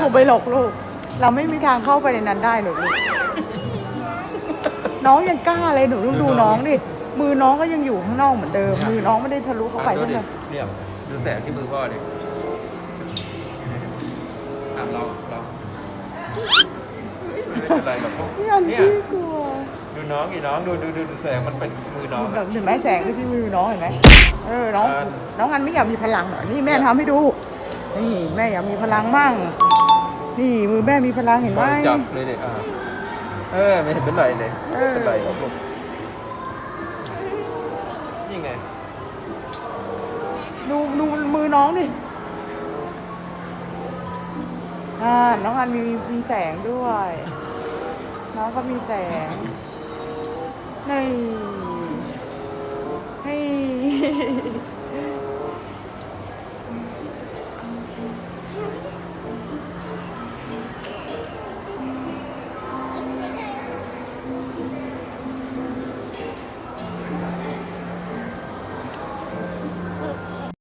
เข้าไปหรอกลูก เราไม่มีทางเข้าไปในนั้นได้หรอกลูก น้องยังกล้าเลยหนูต้องดูน้องดิ มือน้องก็ยังอยู่ข้างนอกเหมือนเดิม มือน้องไม่ได้ทะลุเข้าไปอะดูใช่ไหดิมเนี่ยดูแสงที่มือพ่อดิอะลองลองไม่เป็นไรหรอกพวกพี่อันเนี่ยพี่กลัวดูน้องอีน้องดูดูดูดูแสงมันเป็นมือน้องแบอะบเห็นไหมแสงที่มือน้องเห็นไหมเออน้อง อ่า น้องอันไม่อยากมีพลังเหรอนี่แม่ทำให้ดู นี่แม่อยากมีพลังมั่ง นี่มือแม่มีพลังเห็นไหมจับเลยเด็กอะเออไม่เห็นเป็นไรเลยเอไม่อเป็นไรหรอกลูกนี่ไงดูดูมือน้องดิอ่าน้องอันมีมีแสงด้วย น้องก็มีแสงนี่นี่